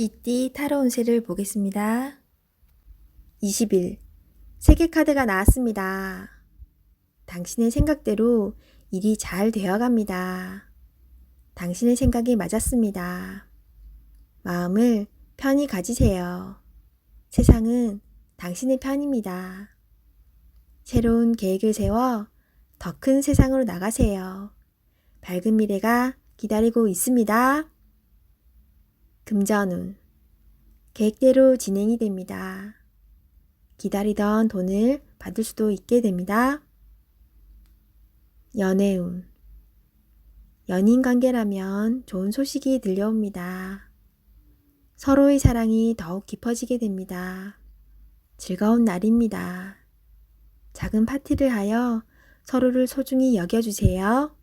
GD 타로 운세를 보겠습니다. 20일 세계 카드가 나왔습니다. 당신의 생각대로 일이 잘 되어갑니다. 당신의 생각이 맞았습니다. 마음을 편히 가지세요. 세상은 당신의 편입니다. 새로운 계획을 세워 더 큰 세상으로 나가세요. 밝은 미래가 기다리고 있습니다. 금전운. 계획대로 진행이 됩니다. 기다리던 돈을 받을 수도 있게 됩니다. 연애운. 연인 관계라면 좋은 소식이 들려옵니다. 서로의 사랑이 더욱 깊어지게 됩니다. 즐거운 날입니다. 작은 파티를 하여 서로를 소중히 여겨주세요.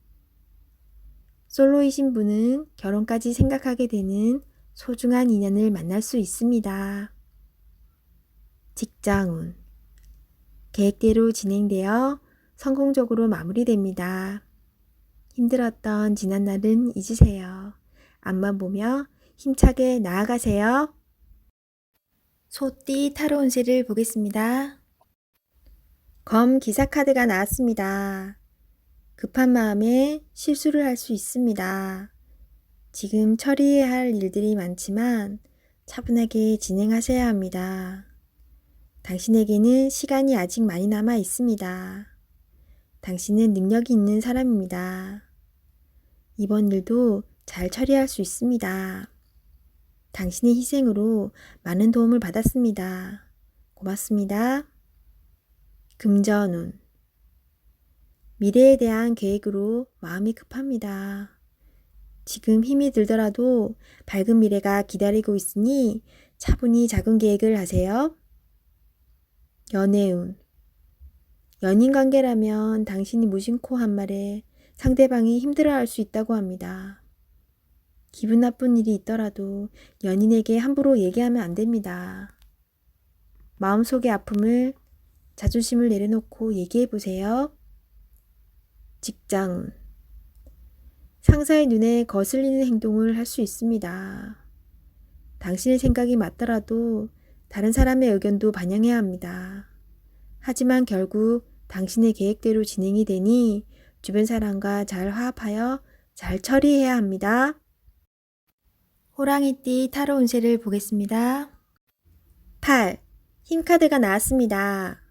솔로이신 분은 결혼까지 생각하게 되는 소중한 인연을 만날 수 있습니다. 직장운. 계획대로 진행되어 성공적으로 마무리됩니다. 힘들었던 지난 날은 잊으세요. 앞만 보며 힘차게 나아가세요. 소띠 타로 운세를 보겠습니다. 검 기사 카드가 나왔습니다. 급한 마음에 실수를 할 수 있습니다. 지금 처리해야 할 일들이 많지만 차분하게 진행하셔야 합니다. 당신에게는 시간이 아직 많이 남아 있습니다. 당신은 능력이 있는 사람입니다. 이번 일도 잘 처리할 수 있습니다. 당신의 희생으로 많은 도움을 받았습니다. 고맙습니다. 금전운. 미래에 대한 계획으로 마음이 급합니다. 지금 힘이 들더라도 밝은 미래가 기다리고 있으니 차분히 작은 계획을 하세요. 연애운. 연인 관계라면 당신이 무심코 한 말에 상대방이 힘들어 할 수 있다고 합니다. 기분 나쁜 일이 있더라도 연인에게 함부로 얘기하면 안 됩니다. 마음속의 아픔을 자존심을 내려놓고 얘기해 보세요. 직장운. 상사의 눈에 거슬리는 행동을 할 수 있습니다. 당신의 생각이 맞더라도 다른 사람의 의견도 반영해야 합니다. 하지만 결국 당신의 계획대로 진행이 되니 주변 사람과 잘 화합하여 잘 처리해야 합니다. 호랑이띠 타로 운세를 보겠습니다. 8. 힘카드가 나왔습니다.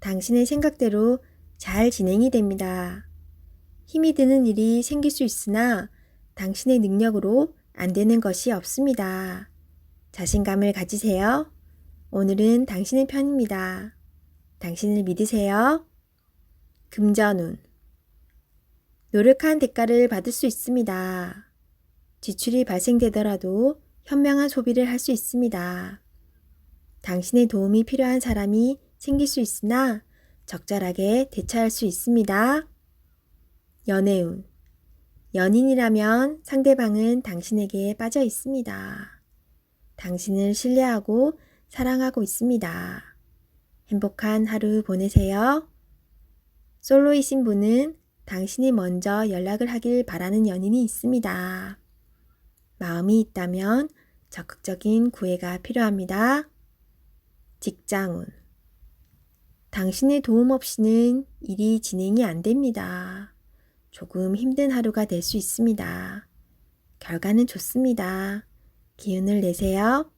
당신의 생각대로 잘 진행이 됩니다. 힘이 드는 일이 생길 수 있으나 당신의 능력으로 안 되는 것이 없습니다. 자신감을 가지세요. 오늘은 당신의 편입니다. 당신을 믿으세요. 금전운. 노력한 대가를 받을 수 있습니다. 지출이 발생되더라도 현명한 소비를 할 수 있습니다. 당신의 도움이 필요한 사람이 생길 수 있으나 적절하게 대처할 수 있습니다. 연애운. 연인이라면 상대방은 당신에게 빠져 있습니다. 당신을 신뢰하고 사랑하고 있습니다. 행복한 하루 보내세요. 솔로이신 분은 당신이 먼저 연락을 하길 바라는 연인이 있습니다. 마음이 있다면 적극적인 구애가 필요합니다. 직장운. 당신의 도움 없이는 일이 진행이 안 됩니다. 조금 힘든 하루가 될 수 있습니다. 결과는 좋습니다. 기운을 내세요.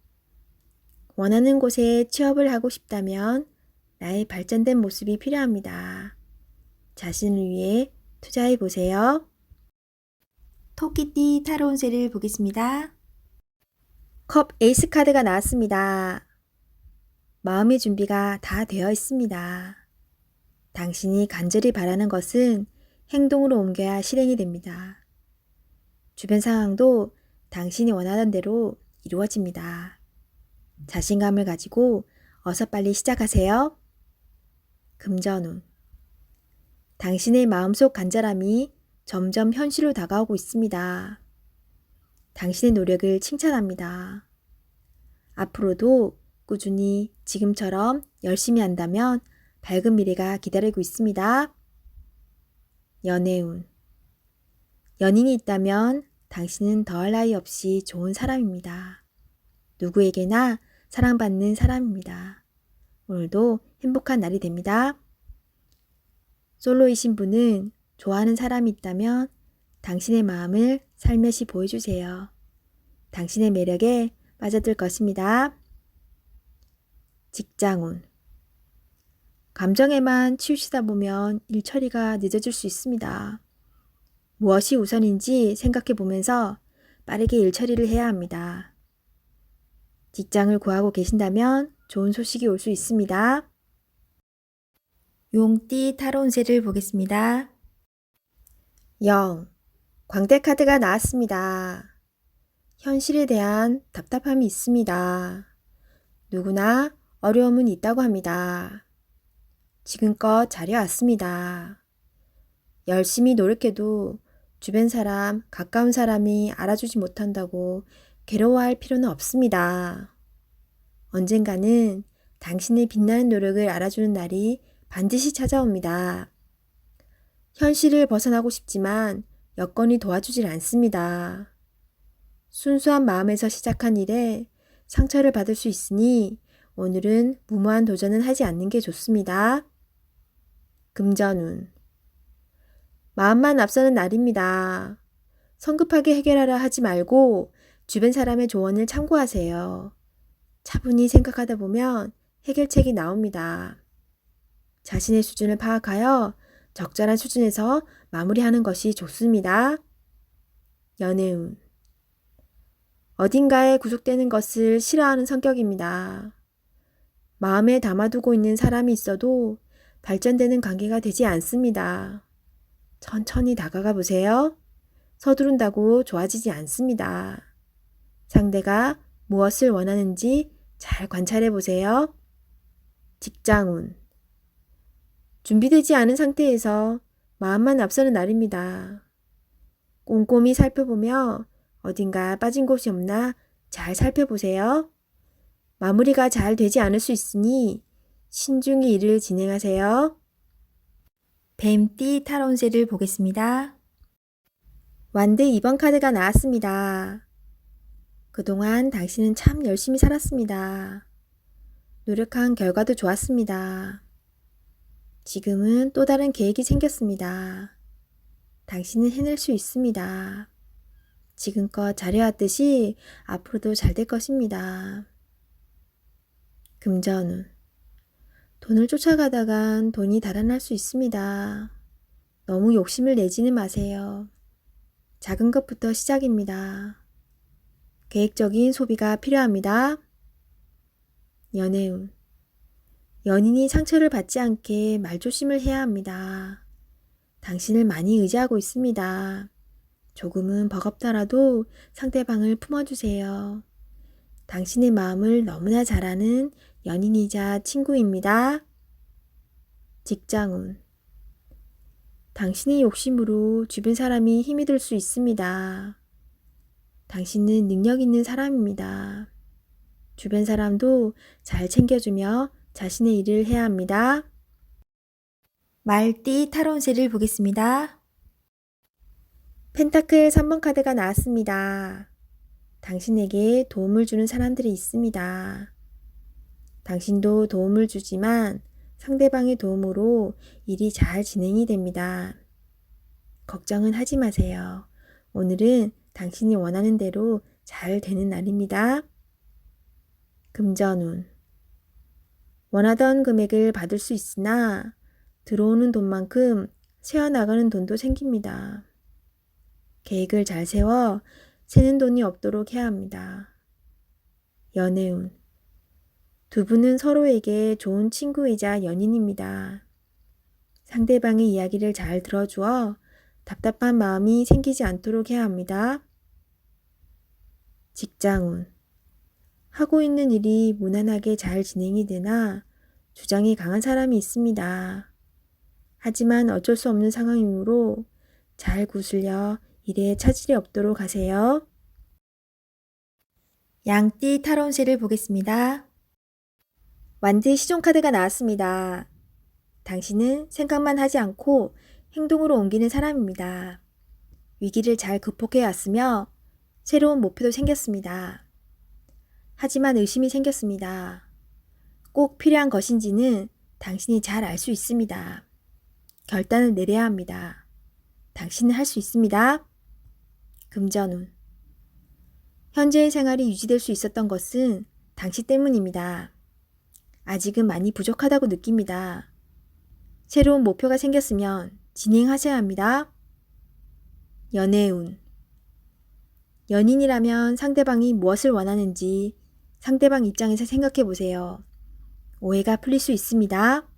원하는 곳에 취업을 하고 싶다면 나의 발전된 모습이 필요합니다. 자신을 위해 투자해 보세요. 토끼띠 타로 운세를 보겠습니다. 컵 에이스 카드가 나왔습니다. 마음의 준비가 다 되어 있습니다. 당신이 간절히 바라는 것은 행동으로 옮겨야 실행이 됩니다. 주변 상황도 당신이 원하는 대로 이루어집니다. 자신감을 가지고 어서 빨리 시작하세요. 금전운. 당신의 마음속 간절함이 점점 현실로 다가오고 있습니다. 당신의 노력을 칭찬합니다. 앞으로도 꾸준히 지금처럼 열심히 한다면 밝은 미래가 기다리고 있습니다. 연애운. 연인이 있다면 당신은 더할 나위 없이 좋은 사람입니다. 누구에게나 사랑받는 사람입니다. 오늘도 행복한 날이 됩니다. 솔로이신 분은 좋아하는 사람이 있다면 당신의 마음을 살며시 보여주세요. 당신의 매력에 빠져들 것입니다. 직장운 감정에만 치우치다 보면 일 처리가 늦어질 수 있습니다. 무엇이 우선인지 생각해 보면서 빠르게 일 처리를 해야 합니다. 직장을 구하고 계신다면 좋은 소식이 올 수 있습니다. 용띠 타로운세를 보겠습니다. 0. 광대 카드가 나왔습니다. 현실에 대한 답답함이 있습니다. 누구나 어려움은 있다고 합니다. 지금껏 잘해왔습니다. 열심히 노력해도 주변 사람, 가까운 사람이 알아주지 못한다고 괴로워할 필요는 없습니다. 언젠가는 당신의 빛나는 노력을 알아주는 날이 반드시 찾아옵니다. 현실을 벗어나고 싶지만 여건이 도와주질 않습니다. 순수한 마음에서 시작한 일에 상처를 받을 수 있으니 오늘은 무모한 도전은 하지 않는 게 좋습니다. 금전운. 마음만 앞서는 날입니다. 성급하게 해결하려 하지 말고 주변 사람의 조언을 참고하세요. 차분히 생각하다 보면 해결책이 나옵니다. 자신의 수준을 파악하여 적절한 수준에서 마무리하는 것이 좋습니다. 연애운. 어딘가에 구속되는 것을 싫어하는 성격입니다. 마음에 담아두고 있는 사람이 있어도 발전되는 관계가 되지 않습니다. 천천히 다가가 보세요. 서두른다고 좋아지지 않습니다. 상대가 무엇을 원하는지 잘 관찰해 보세요. 직장운. 준비되지 않은 상태에서 마음만 앞서는 날입니다. 꼼꼼히 살펴보며 어딘가 빠진 곳이 없나 잘 살펴보세요. 마무리가 잘 되지 않을 수 있으니 신중히 일을 진행하세요. 뱀띠 타론세를 보겠습니다. 완드 2번 카드가 나왔습니다. 그동안 당신은 참 열심히 살았습니다. 노력한 결과도 좋았습니다. 지금은 또 다른 계획이 생겼습니다. 당신은 해낼 수 있습니다. 지금껏 잘해왔듯이 앞으로도 잘 될 것입니다. 금전운. 돈을 쫓아가다간 돈이 달아날 수 있습니다. 너무 욕심을 내지는 마세요. 작은 것부터 시작입니다. 계획적인 소비가 필요합니다. 연애운. 연인이 상처를 받지 않게 말조심을 해야 합니다. 당신을 많이 의지하고 있습니다. 조금은 버겁더라도 상대방을 품어주세요. 당신의 마음을 너무나 잘 아는 연인이자 친구입니다. 직장운. 당신의 욕심으로 주변 사람이 힘이 들 수 있습니다. 당신은 능력 있는 사람입니다. 주변 사람도 잘 챙겨주며 자신의 일을 해야 합니다. 말띠 타론세를 보겠습니다. 펜타클 3번 카드가 나왔습니다. 당신에게 도움을 주는 사람들이 있습니다. 당신도 도움을 주지만 상대방의 도움으로 일이 잘 진행이 됩니다. 걱정은 하지 마세요. 오늘은 당신이 원하는 대로 잘 되는 날입니다. 금전운. 원하던 금액을 받을 수 있으나 들어오는 돈만큼 새어나가는 돈도 생깁니다. 계획을 잘 세워 새는 돈이 없도록 해야 합니다. 연애운. 두 분은 서로에게 좋은 친구이자 연인입니다. 상대방의 이야기를 잘 들어주어 답답한 마음이 생기지 않도록 해야 합니다. 직장운. 하고 있는 일이 무난하게 잘 진행이 되나 주장이 강한 사람이 있습니다. 하지만 어쩔 수 없는 상황이므로 잘 구슬려 일에 차질이 없도록 하세요. 양띠 타론세를 보겠습니다. 완드 시종카드가 나왔습니다. 당신은 생각만 하지 않고 행동으로 옮기는 사람입니다. 위기를 잘 극복해 왔으며 새로운 목표도 생겼습니다. 하지만 의심이 생겼습니다. 꼭 필요한 것인지는 당신이 잘 알 수 있습니다. 결단을 내려야 합니다. 당신은 할 수 있습니다. 금전운. 현재의 생활이 유지될 수 있었던 것은 당신 때문입니다. 아직은 많이 부족하다고 느낍니다. 새로운 목표가 생겼으면 진행하셔야 합니다. 연애운. 연인이라면 상대방이 무엇을 원하는지 상대방 입장에서 생각해 보세요. 오해가 풀릴 수 있습니다.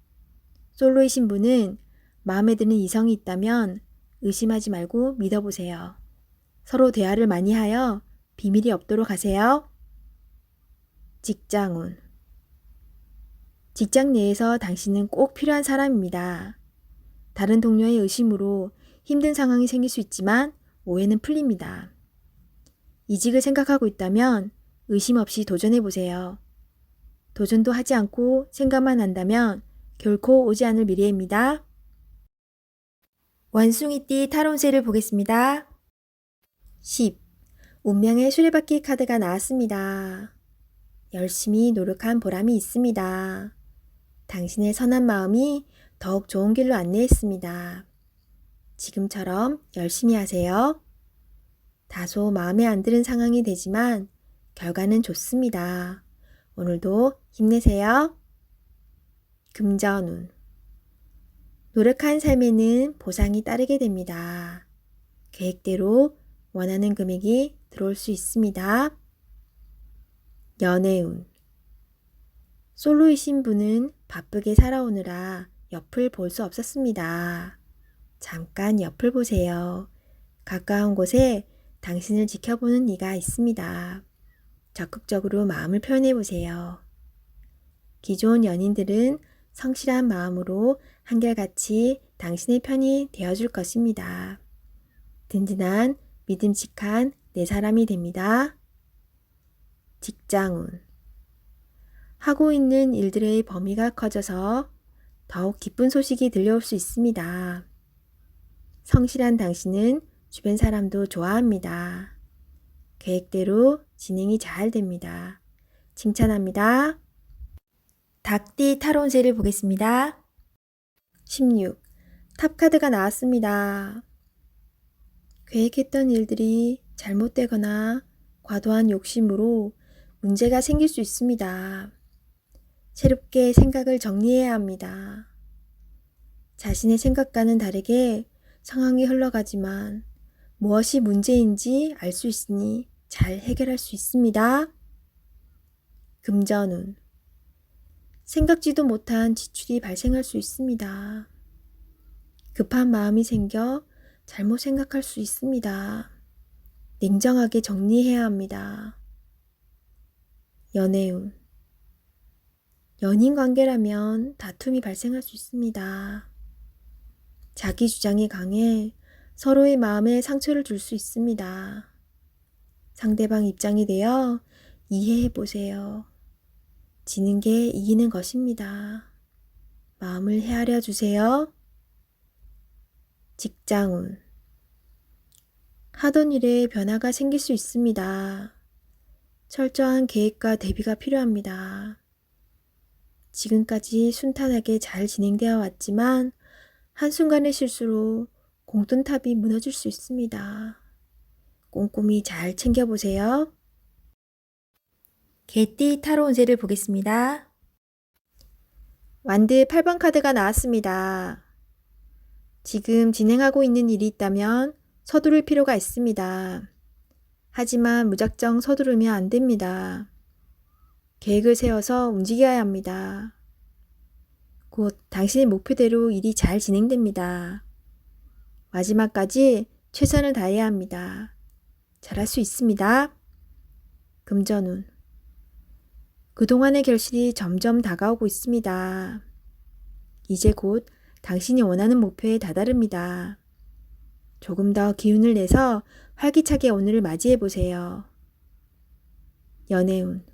솔로이신 분은 마음에 드는 이성이 있다면 의심하지 말고 믿어보세요. 서로 대화를 많이 하여 비밀이 없도록 하세요. 직장운. 직장 내에서 당신은 꼭 필요한 사람입니다. 다른 동료의 의심으로 힘든 상황이 생길 수 있지만 오해는 풀립니다. 이직을 생각하고 있다면 의심 없이 도전해 보세요. 도전도 하지 않고 생각만 한다면 결코 오지 않을 미래입니다. 원숭이띠 타론세를 보겠습니다. 10. 운명의 수레바퀴 카드가 나왔습니다. 열심히 노력한 보람이 있습니다. 당신의 선한 마음이 더욱 좋은 길로 안내했습니다. 지금처럼 열심히 하세요. 다소 마음에 안 드는 상황이 되지만 결과는 좋습니다. 오늘도 힘내세요. 금전운. 노력한 삶에는 보상이 따르게 됩니다. 계획대로 원하는 금액이 들어올 수 있습니다. 연애운. 솔로이신 분은 바쁘게 살아오느라 옆을 볼 수 없었습니다. 잠깐 옆을 보세요. 가까운 곳에 당신을 지켜보는 이가 있습니다. 적극적으로 마음을 표현해 보세요. 기존 연인들은 성실한 마음으로 한결같이 당신의 편이 되어줄 것입니다. 든든한 믿음직한 내 사람이 됩니다. 직장운. 하고 있는 일들의 범위가 커져서 더욱 기쁜 소식이 들려올 수 있습니다. 성실한 당신은 주변 사람도 좋아합니다. 계획대로 진행이 잘 됩니다. 칭찬합니다. 닭띠 타론세를 보겠습니다. 16. 탑카드가 나왔습니다. 계획했던 일들이 잘못되거나 과도한 욕심으로 문제가 생길 수 있습니다. 새롭게 생각을 정리해야 합니다. 자신의 생각과는 다르게 상황이 흘러가지만 무엇이 문제인지 알 수 있으니 잘 해결할 수 있습니다. 금전운. 생각지도 못한 지출이 발생할 수 있습니다. 급한 마음이 생겨 잘못 생각할 수 있습니다. 냉정하게 정리해야 합니다. 연애운. 연인 관계라면 다툼이 발생할 수 있습니다. 자기 주장이 강해 서로의 마음에 상처를 줄 수 있습니다. 상대방 입장이 되어 이해해 보세요. 지는 게 이기는 것입니다. 마음을 헤아려 주세요. 직장운. 하던 일에 변화가 생길 수 있습니다. 철저한 계획과 대비가 필요합니다. 지금까지 순탄하게 잘 진행되어 왔지만 한순간의 실수로 공돈탑이 무너질 수 있습니다. 꼼꼼히 잘 챙겨보세요. 개띠 타로 운세를 보겠습니다. 완드 8번 카드가 나왔습니다. 지금 진행하고 있는 일이 있다면 서두를 필요가 있습니다. 하지만 무작정 서두르면 안 됩니다. 계획을 세워서 움직여야 합니다. 곧 당신의 목표대로 일이 잘 진행됩니다. 마지막까지 최선을 다해야 합니다. 잘할 수 있습니다. 금전운. 그동안의 결실이 점점 다가오고 있습니다. 이제 곧 당신이 원하는 목표에 다다릅니다. 조금 더 기운을 내서 활기차게 오늘을 맞이해 보세요. 연애운.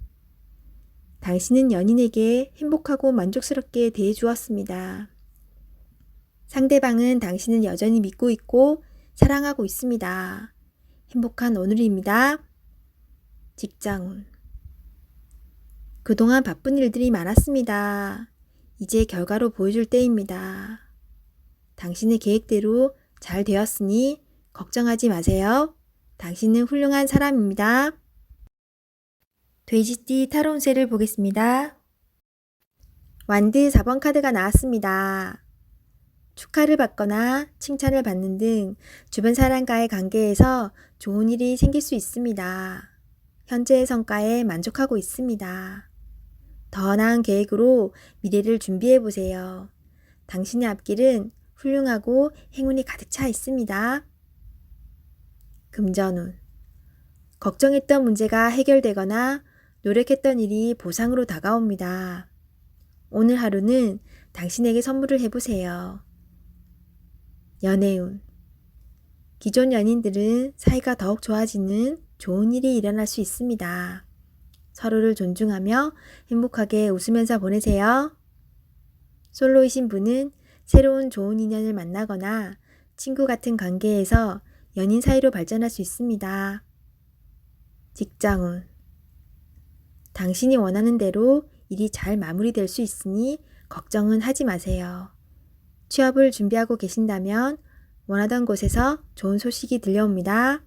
당신은 연인에게 행복하고 만족스럽게 대해 주었습니다. 상대방은 당신을 여전히 믿고 있고 사랑하고 있습니다. 행복한 오늘입니다. 직장운. 그동안 바쁜 일들이 많았습니다. 이제 결과로 보여줄 때입니다. 당신의 계획대로 잘 되었으니 걱정하지 마세요. 당신은 훌륭한 사람입니다. 돼지띠 타로 운세를 보겠습니다. 완드 4번 카드가 나왔습니다. 축하를 받거나 칭찬을 받는 등 주변 사람과의 관계에서 좋은 일이 생길 수 있습니다. 현재의 성과에 만족하고 있습니다. 더 나은 계획으로 미래를 준비해 보세요. 당신의 앞길은 훌륭하고 행운이 가득 차 있습니다. 금전운. 걱정했던 문제가 해결되거나 노력했던 일이 보상으로 다가옵니다. 오늘 하루는 당신에게 선물을 해보세요. 연애운. 기존 연인들은 사이가 더욱 좋아지는 좋은 일이 일어날 수 있습니다. 서로를 존중하며 행복하게 웃으면서 보내세요. 솔로이신 분은 새로운 좋은 인연을 만나거나 친구 같은 관계에서 연인 사이로 발전할 수 있습니다. 직장운. 당신이 원하는 대로 일이 잘 마무리될 수 있으니 걱정은 하지 마세요. 취업을 준비하고 계신다면 원하던 곳에서 좋은 소식이 들려옵니다.